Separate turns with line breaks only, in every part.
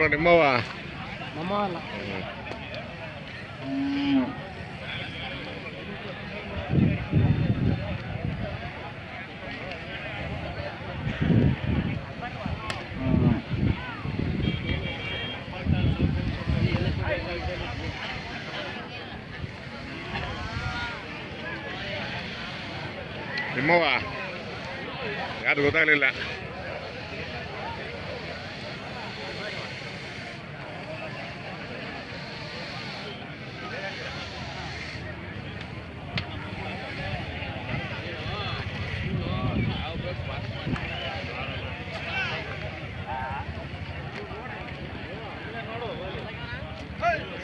ಗೌಡ್ರ ನಿಮ್ಮವ
ನಮ್ಮ ಅಲ್ಲ
ನಿಮ್ಮವ ಯಾರು ಗೊತ್ತಾಗಲಿಲ್ಲ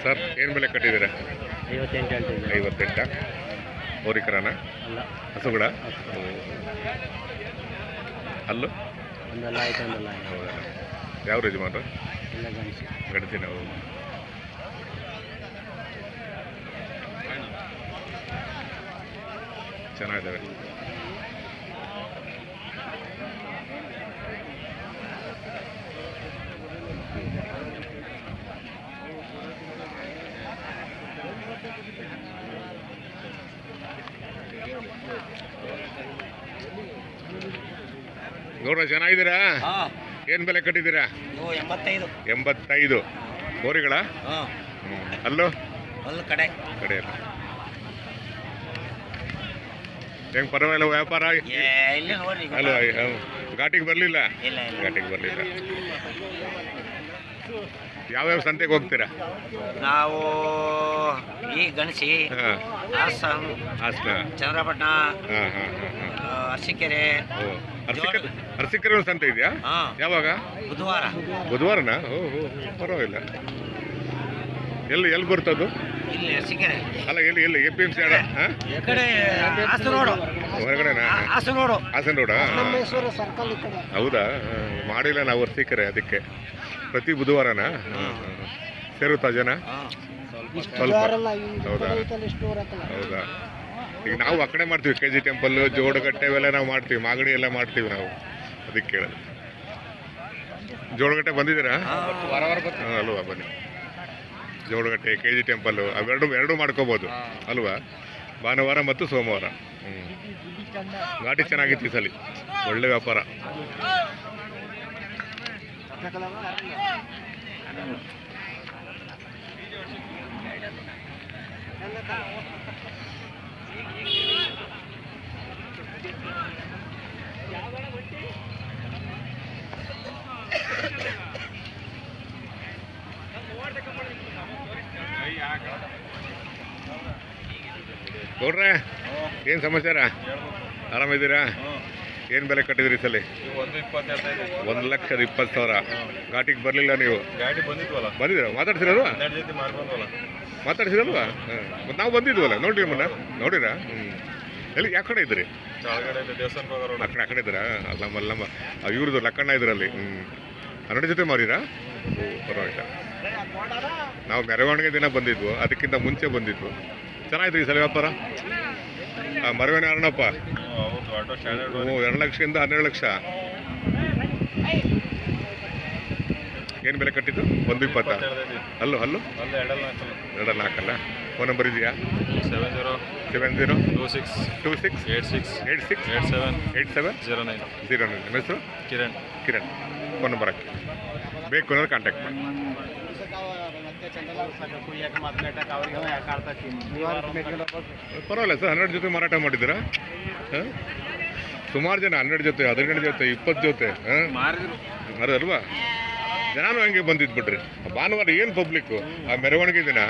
ಸರ್ ಏನು ಬೆಲೆ ಕಟ್ಟಿದ್ದೀರಾ?
ಐವತ್ತೆಂಟು ಹೇಳ್ತಿದ್ದೆ
ಐವತ್ತೆಂಟ? ಹೋರಿಕರನ
ಅಲ್ಲ.
ಹಸುಗಳ ಅಲ್ಲು
ಒಂದಲ್ಲ ಆಯ್ತು ಒಂದಲ್ಲ ಆಯ್ತು.
ಹೌದಾ? ಯಾವ ಯಜಮಾನ್ರು?
ಇಲ್ಲ ಗಣಸಿ
ಗಡತಿ ನಾವು ಚೆನ್ನಾಗಿದ್ದಾವೆ. ಚೆನ್ನಾಗಿದ್ದೀರಾ
ಇದ್ದೀರಾ?
ಏನು ಬೆಲೆ ಕಟ್ಟಿದ್ದೀರಾ?
ಎಂಬತ್ತೈದು.
ಗೋರಿಗಳ. ಅಲ್ಲೋ?
ಕಡೆ.
ಕಡೆಯಲ್ಲ. ಹೆಂಗ್ ಪರವಾಗಿಲ್ಲ ವ್ಯಾಪಾರ? ಅಲ್ಲ ಘಾಟಿಗೆ ಬರಲಿಲ್ಲ? ಘಾಟಿಗೆ ಬರಲಿಲ್ಲ. ಯಾವ್ಯಾವ ಸಂತೆಗೆ ಹೋಗ್ತೀರಾ
ನಾವು ಈ ಗಣಸಿ
ಹಾಂ
ಹಾಸನ ಚಂದ್ರಪಟ್ಟಣ
ಹಾಂ ಹಾಂ ಹಾಂ
ಅರಸೀಕೆರೆ
ಓ ಅರಸಿಕರೆ ಅರಸಿಕರೆ ಒಂದು ಸಂತೆ ಇದೆಯಾ
ಹಾಂ
ಯಾವಾಗ
ಬುಧವಾರ
ಬುಧವಾರನಾ ಓ ಹೋ ಪರವಾಗಿಲ್ಲ ಎಲ್ಲಿ ಎಲ್ಲಿ ಬರ್ತದ್ದು
ಇಲ್ಲಿ ಅರಸೀಕೆರೆ
ಅಲ್ಲ ಎಲ್ಲಿ ಎಲ್ಲಿ ಎ ಪಿ ಎಂ ಸಿ ಅಡ ಹಾಂ
ಈ ಕಡೆ ಹಾಸನ ರೋಡು
ಹೊರಗಡೆನಾ
ಹಾಸನ ರೋಡು
ಹಾಸನ ರೋಡಾ
ಈ
ಹೌದಾ ಮಾಡಿಲ್ಲ ನಾವು ಅರ್ಸಿಕೆರೆ ಅದಕ್ಕೆ ಪ್ರತಿ ಬುಧವಾರನ? ಸೇರುತ್ತಾ ಜನ?
ಹಾಂ
ಸ್ವಲ್ಪ ಹೌದಾ? ಹೌದಾ? ಈಗ ನಾವು ಆ ಕಡೆ ಮಾಡ್ತೀವಿ ಕೆ ಜಿ ಟೆಂಪಲ್ ಜೋಡಗಟ್ಟೆ ಇವೆಲ್ಲ ನಾವು ಮಾಡ್ತೀವಿ ಮಾಗಡಿ ಎಲ್ಲ ಮಾಡ್ತೀವಿ ನಾವು. ಅದಕ್ಕೆ ಕೇಳೋದು. ಜೋಡಗಟ್ಟೆ ಬಂದಿದ್ದೀರಾ? ಅಲ್ವಾ ಬನ್ನಿ. ಜೋಡಗಟ್ಟೆ ಕೆ ಜಿ ಟೆಂಪಲ್ಲು ಅವೆರಡು ಎರಡೂ ಮಾಡ್ಕೋಬೋದು. ಅಲ್ವಾ? ಭಾನುವಾರ ಮತ್ತು ಸೋಮವಾರ. ಹ್ಞೂ ಘಾಟಿ ಚೆನ್ನಾಗಿತ್ತು ಈ ಸಲ. ಒಳ್ಳೆ ವ್ಯಾಪಾರ. ನೋಡ್ರೆ ಏನು ಸಮಾಚಾರ? ಆರಾಮಿದ್ದೀರಾ? ಏನು ಬೆಲೆ ಕಟ್ಟಿದ್ರಿ ಈ ಸಲ?
ಒಂದು ಇಪ್ಪತ್ತೆರಡು
ಒಂದು ಲಕ್ಷದ ಇಪ್ಪತ್ತು ಸಾವಿರ. ಘಾಟಿಗೆ ಬರಲಿಲ್ಲ ನೀವು?
ಗಾಡಿ ಬಂದಿದ್ವಲ್ಲ.
ಬಂದಿದ್ದೀರಾ? ಮಾತಾಡ್ಸಿರಲ್ವಾ
ಹನ್ನೆರಡು ಜೊತೆ ಮಾಡ್ಕೊಂಡ್ವಲ್ಲ.
ಮಾತಾಡ್ಸಿರಲ್ವಾ? ಹಾಂ. ಮತ್ತು ನಾವು ಬಂದಿದ್ವಲ್ಲ ನೋಡ್ರಿ ನಿಮ್ಮನ್ನ ನೋಡಿರ? ಹ್ಞೂ ಎಲ್ಲಿ ಯಾವ ಕಡೆ ಇದ್ರಿ ಆ ಕಡೆ ಆ ಕಡೆ ಇದ್ದೀರಾ? ನಮ್ಮ ನಮ್ಮ ಇವ್ರದ್ದು ಲಕ್ಕಣ್ಣ ಇದ್ರಲ್ಲಿ ಹ್ಞೂ ಹನ್ನೆರಡು ಜೊತೆ ಮಾರಿರಾ? ಓ ಪರವಾಗಿಲ್ಲ. ನಾವು ಮೆರವಣಿಗೆ ದಿನ ಬಂದಿದ್ವು ಅದಕ್ಕಿಂತ ಮುಂಚೆ ಬಂದಿದ್ವು. ಚೆನ್ನಾಗಿತ್ತು ಈ ಸಲ ವ್ಯಾಪಾರ? ಆ, ಮೆರವಣಿಗೆ ಎರಡು ಲಕ್ಷದಿಂದ ಹನ್ನೆರಡು ಲಕ್ಷ. ಏನು ಬೆಲೆ ಕಟ್ಟಿದ್ದು? ಒಂದು ಇಪ್ಪತ್ತ? ಅಲ್ಲೂ ಅಲ್ಲೂ?
ಎರಡು ಎರಡಲ್ಲ ಹಾಕಲ್ಲ
ಎರಡಲ್ಲ ಫೋನ್ ನಂಬರ್ ಇದೆಯಾ?
Seven zero
seven zero
two six
two six
eight six
eight six
eight seven
eight seven
zero nine
zero nine ಹೆಸರು?
ಕಿರಣ್.
ಕಿರಣ್. ಫೋನ್ ನಂಬರ್ ಹಾಕಿ. ಬೇಕು ಅಂದ್ರೆ ಕಾಂಟ್ಯಾಕ್ಟ್ ಮಾಡಿ. ಪರವಾಗಿಲ್ಲ ಸರ್ ಹನ್ನೆರಡು ಜೊತೆ ಮಾರಾಟ ಮಾಡಿದ್ದೀರಾ? ಹಾಂ? ಸುಮಾರು ಜನ ಹನ್ನೆರಡು ಜೊತೆ ಹದಿನೆಂಟು ಜೊತೆ ಇಪ್ಪತ್ತು ಜೊತೆ ಹಾಂ?
ಮಾರಿದ್ರು.
ಅಲ್ವಾ? ಜನನೂ ಹಂಗೆ ಬಂದಿದ್ದು ಬಿಡ್ರಿ ಭಾನುವಾರ ಏನು ಪಬ್ಲಿಕ್ಕು ಆ ಮೆರವಣಿಗೆ ದಿನ?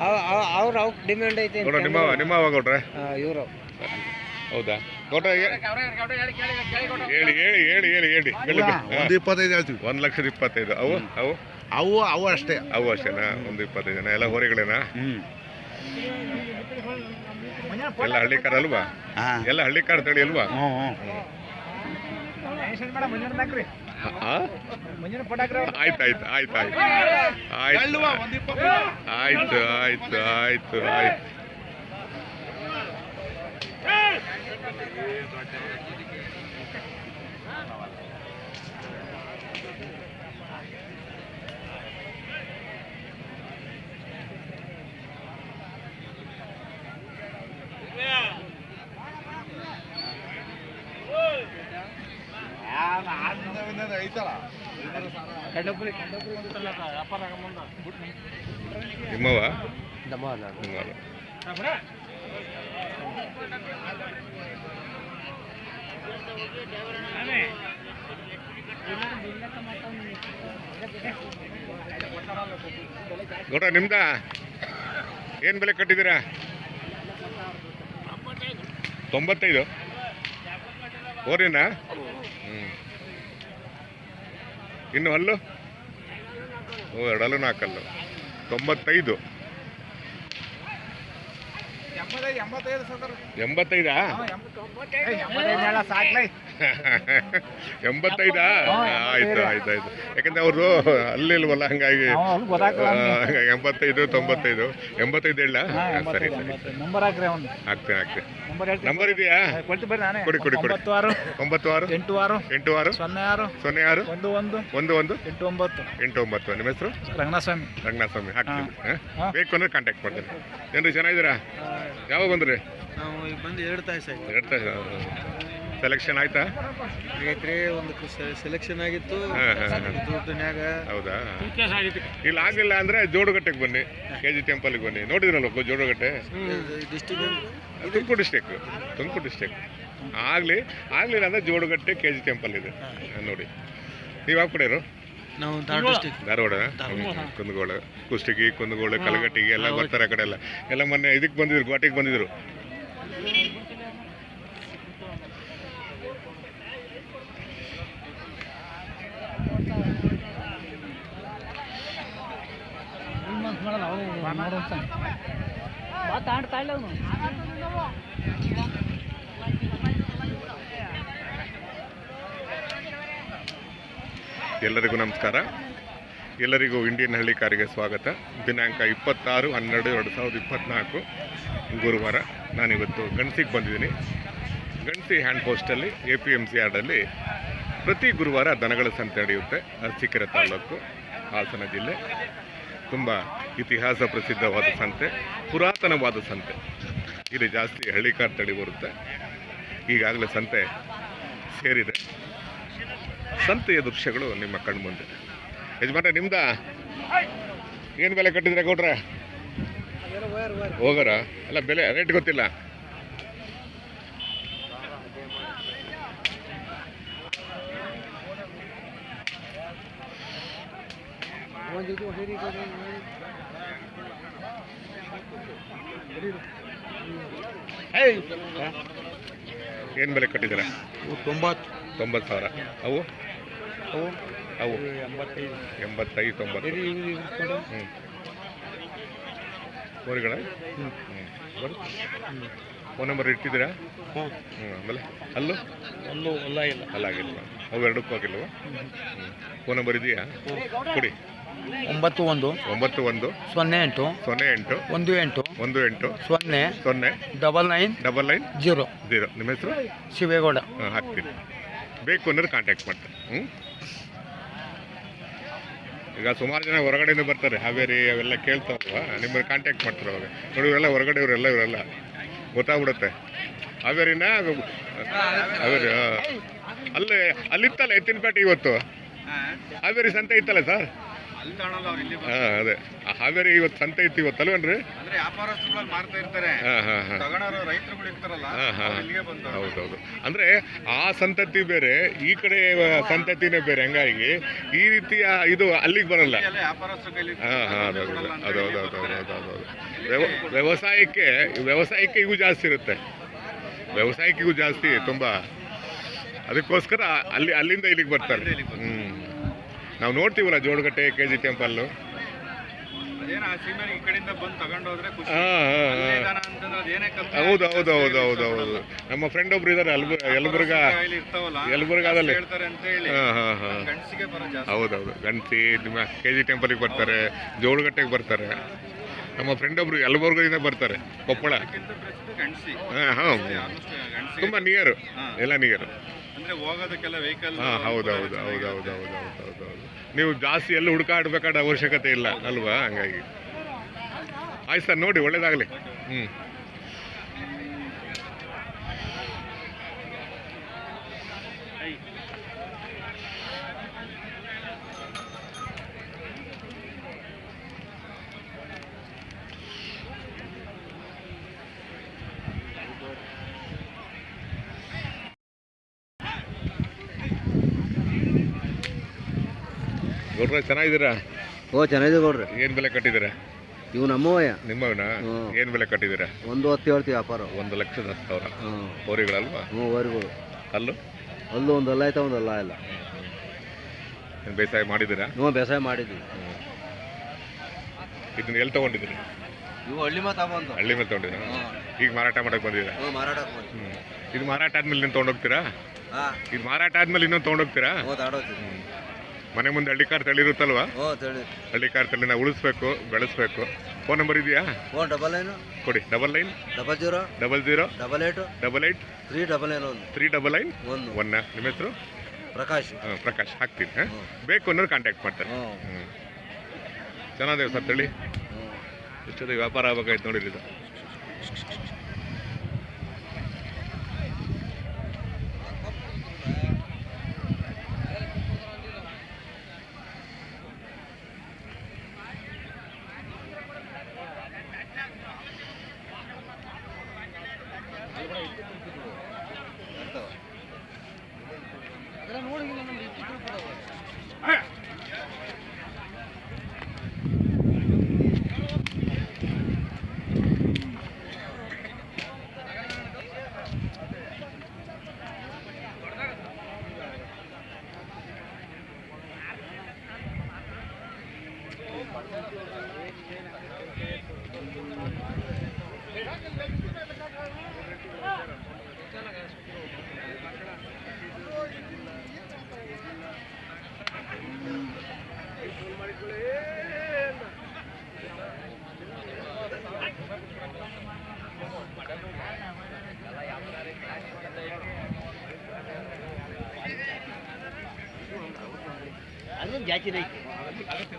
ಅವ್ರ ಅವ್ರ ಡಿಮ್ಯಾಂಡ್ ಐತೆ
ನಿಮ್ಮ ನಿಮ್ಮ ಗೌಡ್ರೆ
ಇವರು
ಹೌದಾ ಗೌಡ್ರೆ ಹೇಳಿ ಹೇಳಿ ಹೇಳಿ ಹೇಳಿ ಹೇಳಿ
ಒಂದು ಇಪ್ಪತ್ತೈದು ಹೇಳ್ತೀವಿ
ಒಂದು ಲಕ್ಷದ ಇಪ್ಪತ್ತೈದು ಅವು ಅವು
ಅವು ಅವು ಅಷ್ಟೇ
ಅವು ಅಷ್ಟೇನಾ ಒಂದು ಇಪ್ಪತ್ತೈದು ಜನ ಎಲ್ಲ ಹೊರೆಗಳೇನಾ
ಹ್ಞೂ
ಎಲ್ಲ ಹಳ್ಳಿಕಾರ ಅಲ್ವಾ
ಎಲ್ಲ
ಎಲ್ಲ ಹಳ್ಳಿಕಾರ ತಳಿ ಅಲ್ವಾ? ಆಯ್ತು ಆಯ್ತು ಆಯ್ತು ಆಯ್ತು. ಆಯ್ತು. ಆಯ್ತು ಆಯ್ತು ಆಯ್ತು ಆಯ್ತು. ನಿಮ್ಮವ ಗೌಡ ನಿಮ್ದ? ಏನು ಬೆಲೆ ಕಟ್ಟಿದ್ದೀರಾ? ತೊಂಬತ್ತೈದು. ಓರಿನ? ಹ್ಞೂ ಇನ್ನು ಹಲ್ಲು? ಓ ಎರಡಲ್ಲೂ ನಾಲ್ಕಲ್ಲು. ತೊಂಬತ್ತೈದು. ಎಂಬತ್ತೈದಾ ಎಂಬತ್ತೈದಾ ಆಯ್ತು ಆಯ್ತು ಆಯ್ತು. ಯಾಕಂದ್ರೆ ಅವರು ಅಲ್ಲಿಲ್ವಲ್ಲ ಹಂಗಾಗಿ. ಆ, ಎಂಬತ್ತೈದು ತೊಂಬತ್ತೈದು. ಎಂಬತ್ತೈದು ಹೇಳ? ಸರಿ ಸರಿ.
ನಂಬರ್
ಆಗ್ತೇನೆ ಆಗ್ತೇನೆ ಇದೆಯಾ? ಕೊಡಿ ಕೊಡಿ ಕೊಡಿ.
ಒಂಬತ್ತು ಆರು. ಎಂಟು ಆರು.
ಎಂಟು ಆರು?
ಸೊನ್ನೆ ಆರು.
ಸೊನ್ನೆ ಆರು?
ಒಂದು ಒಂದು.
ಒಂದು ಒಂದು?
ಎಂಟು ಒಂಬತ್ತು.
ಎಂಟು ಒಂಬತ್ತು. ನಿಮ್ಮ ಹೆಸರು?
ರಂಗನಾಥಸ್ವಾಮಿ
ರಂಗನಾಥ ಸ್ವಾಮಿ. ಹಾಕ್ತೀನಿ. ಬೇಕು ಅಂದ್ರೆ ಕಾಂಟ್ಯಾಕ್ಟ್ ಮಾಡ್ತೀನಿ ಏನ್ರಿ ಚೆನ್ನಾಗಿದ್ದೀರಾ? ಯಾವಾಗ ಬಂದ್ರಿ?
ನಾವು ಈಗ ಬಂದು ಎರಡು ತಾಸು ಆಯ್ತು.
ಎರಡು ಸೆಲೆಕ್ಷನ್ ಆಯ್ತಾ?
ಆಗೈತ್ರಿ ಒಂದು ಸೆಲೆಕ್ಷನ್ ಆಗಿತ್ತು.
ಹಾ, ಹಾ, ಹಾ.
ದುಡ್ಡಿನ್ಯಾಗ.
ಹೌದಾ? ಇಲ್ಲ ಆಗಲಿಲ್ಲ ಅಂದ್ರೆ ಜೋಡುಗಟ್ಟೆಗೆ ಬನ್ನಿ. ಕೆ ಜಿ ಟೆಂಪಲ್ಗೆ ಬನ್ನಿ. ನೋಡಿದ್ರಲ್ಲ ಜೋಡುಗಟ್ಟೆ?
District
Tumakuru district Tumakuru district ಆಗಲಿ ಆಗಲಿಲ್ಲ ಅಂದ್ರೆ ಜೋಡುಗಟ್ಟೆ ಕೆ ಜಿ ಟೆಂಪಲ್ ಇದೆ ನೋಡಿ. ನೀವು ಯಾವ ಕಡೆಯವರು
ನಾವು ಧಾರವಾಡ ಡಿಸ್ಟಿಕ್
ಧಾರವಾಡ? ಕುಂದಗೋಳ. ಕುಷ್ಟಗಿ ಕುಂದಗೋಳ ಕಲಗಟ್ಟಿಗೆ ಎಲ್ಲ ಬರ್ತಾರೆ ಆ ಕಡೆ ಎಲ್ಲ. ಎಲ್ಲ ಮೊನ್ನೆ ಇದಕ್ಕೆ ಬಂದಿದ್ರು ಘಾಟಿಗೆ ಬಂದಿದ್ರು. ಎಲ್ಲರಿಗೂ ನಮಸ್ಕಾರ. ಎಲ್ಲರಿಗೂ ಇಂಡಿಯನ್ ಹಳ್ಳಿ ಕಾರಿಗೆ ಸ್ವಾಗತ. ದಿನಾಂಕ ಇಪ್ಪತ್ತಾರು ಹನ್ನೆರಡು ಎರಡು ಸಾವಿರದ ಇಪ್ಪತ್ತ್ನಾಲ್ಕು ಗುರುವಾರ. ನಾನಿವತ್ತು ಗಣಸಿಗೆ ಬಂದಿದ್ದೀನಿ. ಗಣಸಿ ಹ್ಯಾಂಡ್ ಪೋಸ್ಟಲ್ಲಿ ಎ ಪಿ ಎಂ ಸಿ ಆರ್ಡಲ್ಲಿ ಪ್ರತಿ ಗುರುವಾರ ದನಗಳ ಸಂತೆ ನಡೆಯುತ್ತೆ. ಅರಸೀಕೆರೆ ತಾಲೂಕು, ಹಾಸನ ಜಿಲ್ಲೆ. ತುಂಬ ಇತಿಹಾಸ ಪ್ರಸಿದ್ಧವಾದ ಸಂತೆ, ಪುರಾತನವಾದ ಸಂತೆ. ಇಲ್ಲಿ ಜಾಸ್ತಿ ಹಳ್ಳಿಕಾರ್ ತಳಿ ಬರುತ್ತೆ. ಈಗಾಗಲೇ ಸಂತೆ ಸೇರಿದೆ. ಸಂತೆಯ ದೃಶ್ಯಗಳು ನಿಮ್ಮ ಕಣ್ಮುಂದೆ ಯಜಮಾನ ನಿಮ್ದ? ಏನು ಬೆಲೆ ಕಟ್ಟಿದ್ರೆ ಕೊಟ್ರೆ ಹೋಗರ? ಅಲ್ಲ ಬೆಲೆ ರೇಟ್ ಗೊತ್ತಿಲ್ಲ. ಏನು ಬೆಲೆ ಕಟ್ಟಿದ್ದೀರಾ?
ತೊಂಬತ್ತು.
ತೊಂಬತ್ತು ಸಾವಿರ. ಅವು?
ಅವು?
ಅವು.
ಎಂಬತ್ತೈದು
ಎಂಬತ್ತೈದು ತೊಂಬತ್ತು ಹ್ಞೂ ಹ್ಞೂ ಬರುತ್ತೆ ಫೋನ್ ನಂಬರ್ ಇಟ್ಟಿದ್ದೀರಾ?
ಹ್ಞೂ
ಹ್ಞೂ ಆಮೇಲೆ ಅಲ್ಲೂ?
ಅಲ್ಲೂ ಅಲ್ಲ ಇಲ್ಲ.
ಅಲ್ಲಾಗಿಲ್ವ ಅವು ಎರಡಕ್ಕೂ ಆಗಿಲ್ವ? ಫೋನ್ ನಂಬರ್ ಇದೆಯಾ? ಕೊಡಿ.
ಒಂಬತ್ತು ಒಂದು.
ಒಂಬತ್ತು ಒಂದು.
ಸೊನ್ನೆ ಎಂಟು.
ಸೊನ್ನೆ ಎಂಟು.
ಒಂದು ಎಂಟು.
ಒಂದು ಎಂಟು.
ಸೊನ್ನೆ.
ಸೊನ್ನೆ.
Double nine.
Double nine.
Zero.
Zero. ನಿಮ್ಮ ಹೆಸರು?
ಶಿವೇಗೌಡ.
ಹಾಂ ಹಾಕ್ತೀನಿ. ಬೇಕು ಅಂದ್ರೆ ಕಾಂಟ್ಯಾಕ್ಟ್ ಮಾಡ್ತೀನಿ. ಹ್ಞೂ ಈಗ ಸುಮಾರು ಜನ ಹೊರಗಡೆಯಿಂದ ಬರ್ತಾರೆ ಹಾವೇರಿ ಅವೆಲ್ಲ ಕೇಳ್ತಾವ ನಿಮ್ಮ ಕಾಂಟ್ಯಾಕ್ಟ್ ಮಾಡ್ತಾರೆ ಅವಾಗ. ನೋಡಿ ಇವರೆಲ್ಲ ಹೊರಗಡೆ ಇವರೆಲ್ಲ ಇವರೆಲ್ಲ ಗೊತ್ತಾಗ್ಬಿಡುತ್ತೆ. ಹಾವೇರಿನ ಹಾವೇರಿ ಅಲ್ಲಿ ಅಲ್ಲೇ ಅಲ್ಲಿತ್ತಲ್ಲ ಎತ್ತಿನಪೇಟೆ ಇವತ್ತು? ಹಾವೇರಿ ಸಂತೆ ಇತ್ತಲ್ಲ ಸರ್? ಅದೇ. ಹಾವೇರಿ ಇವತ್ತು ಸಂತೆ ಇತ್ತು
ಇವತ್ತು ಅಲ್ವೇನ್ರಿ
ಹೌದೌದು. ಅಂದ್ರೆ ಆ ಸಂತತಿ ಬೇರೆ ಈ ಕಡೆ ಸಂತತಿನೇ ಬೇರೆ ಹಂಗಾಗಿ ಈ ರೀತಿಯ ಇದು ಅಲ್ಲಿಗೆ ಬರಲ್ಲ. ವ್ಯವಸಾಯಕ್ಕೆ ವ್ಯವಸಾಯಕ್ಕೆ ಇವು ಜಾಸ್ತಿ ಇರುತ್ತೆ. ವ್ಯವಸಾಯಕ್ಕಿಗೂ ಜಾಸ್ತಿ ತುಂಬಾ. ಅದಕ್ಕೋಸ್ಕರ ಅಲ್ಲಿ ಅಲ್ಲಿಂದ ಇಲ್ಲಿಗೆ ಬರ್ತಾರೆ. ಹ್ಮ್. ನಾವು ನೋಡ್ತೀವಲ್ಲ ಜೋಡಗಟ್ಟೆ ಕೆ ಜಿ ಟೆಂಪಲ್ಲು ಹೌದು ಹೌದು ಹೌದು ಹೌದು ಹೌದು. ನಮ್ಮ ಫ್ರೆಂಡ್ ಒಬ್ರು ಇದ್ದಾರೆ ಯಲಬುರ್ಗ ಯಲಬುರ್ಗ ಯಲಬುರ್ಗಾದಲ್ಲಿ ಹೌದೌದು ಹೌದು ನಿಮ್ಮ ಕೆ ಜಿ ಟೆಂಪಲ್ಗೆ ಬರ್ತಾರೆ ಜೋಳುಗಟ್ಟೆಗೆ ಬರ್ತಾರೆ. ನಮ್ಮ ಫ್ರೆಂಡ್ ಒಬ್ರು ಯಲಬುರ್ಗದಿಂದ ಬರ್ತಾರೆ ಕೊಪ್ಪಳ. ಹಾಂ ಹಾಂ. ತುಂಬ ನಿಯರು ಎಲ್ಲ ನಿಯರು
ಅಂದ್ರೆ ಹೋಗೋದಕ್ಕೆಲ್ಲ ವೆಹಿಕಲ್
ಹಾಂ ಹೌದು ಹೌದು ಹೌದು ಹೌದು ಹೌದು ಹೌದು ಹೌದು ಹೌದು. ನೀವು ಜಾಸ್ತಿ ಎಲ್ಲ ಹುಡುಕಾಡ್ಬೇಕಾದ ಅವಶ್ಯಕತೆ ಇಲ್ಲ ಅಲ್ವಾ? ಹಂಗಾಗಿ. ಆಯ್ತು ಸರ್ ನೋಡಿ ಒಳ್ಳೇದಾಗಲಿ. ಹ್ಞೂ ಗೌಡ್ರ ಚೆನ್ನಾಗಿದ್ದೀರಾ?
ಓ ಚೆನ್ನಾಗಿದೆ ಕೊಡ್ರಿ
ಏನು ಬೆಲೆ ಕಟ್ಟಿದ್ದೀರಾ?
ಇವು ನಮ್ಮವಯ್ಯ
ನಿಮ್ಮವನ. ಏನು ಬೆಲೆ ಕಟ್ಟಿದ್ದೀರಾ?
ಒಂದು ಹತ್ತು ಹೇಳ್ತೀವಿ ವ್ಯಾಪಾರ.
ಒಂದು ಲಕ್ಷದ ಹತ್ತು ಸಾವಿರ. ಹೋರಿಗಳಲ್ವಾ?
ಹ್ಞೂ ಹೋರಿಗಳು.
ಅಲ್ಲು
ಅಲ್ಲೂ ಒಂದು ಅಲ್ಲ ಆಯ್ತಾ ಒಂದು ಅಲ್ಲ ಇಲ್ಲ.
ಬೇಸಾಯ ಮಾಡಿದ್ದೀರಾ?
ಹ್ಞೂ ಬೇಸಾಯ ಮಾಡಿದ್ವಿ.
ಇದನ್ನ ಎಲ್ಲಿ ತಗೊಂಡಿದ್ದೀರಿ?
ಇವು ಹಳ್ಳಿ ಮೇಲೆ ತಗೊಂಡು
ಹಳ್ಳಿ ಮೇಲೆ ತಗೊಂಡಿದ್ದೀರಾ? ಈಗ ಮಾರಾಟ ಮಾಡಕ್ಕೆ ಬಂದಿದ್ದೀರಾ?
ಹ್ಞೂ
ಹ್ಞೂ ಇದು ಮಾರಾಟ ಆದ್ಮೇಲೆ ಇನ್ನೊಂದು ತೊಗೊಂಡೋಗ್ತೀರಾ? ಇದು ಮಾರಾಟ ಆದ್ಮೇಲೆ ಇನ್ನೊಂದು ತೊಗೊಂಡೋಗ್ತೀರಾ?
ಹ್ಞೂ
ಮನೆ ಮುಂದೆ ಹಳ್ಳಿ ಕಾರ್ ತಳಿರುತ್ತಲ್ವಾ
ಓ ತಳಿ
ಹಳ್ಳಿ ಕಾರ್ ತಳಿನ ಉಳಿಸ್ಬೇಕು ಬೆಳೆಸ್ಬೇಕು. ಫೋನ್ ನಂಬರ್ ಇದೆಯಾ?
ಫೋನ್ ಡಬಲ್ ನೈನ್
ಕೊಡಿ double nine
double zero
double zero
double eight
double eight
three double nine ಒಂದು
ತ್ರೀ ಡಬಲ್ ನೈನ್
ಒಂದು
ಒನ್ ನಿಮ್ಮ ಹೆಸರು?
ಪ್ರಕಾಶ್.
ಹಾಂ ಪ್ರಕಾಶ್ ಹಾಕ್ತೀನಿ ಹಾಂ. ಬೇಕು ಅನ್ನೋರು ಕಾಂಟ್ಯಾಕ್ಟ್ ಮಾಡ್ತಾರೆ.
ಹ್ಞೂ
ಚೆನ್ನಾಗಿದೆ ಸರ್ ತಳಿ ಎಷ್ಟೊತ್ತಿಗೆ ವ್ಯಾಪಾರ ಆಗ್ಬೇಕಾಯ್ತು ನೋಡಿರಿ ಇದು.
ಅದೊಂದು ಜಾತಿ ಐತಿ ಆಗುತ್ತೆ.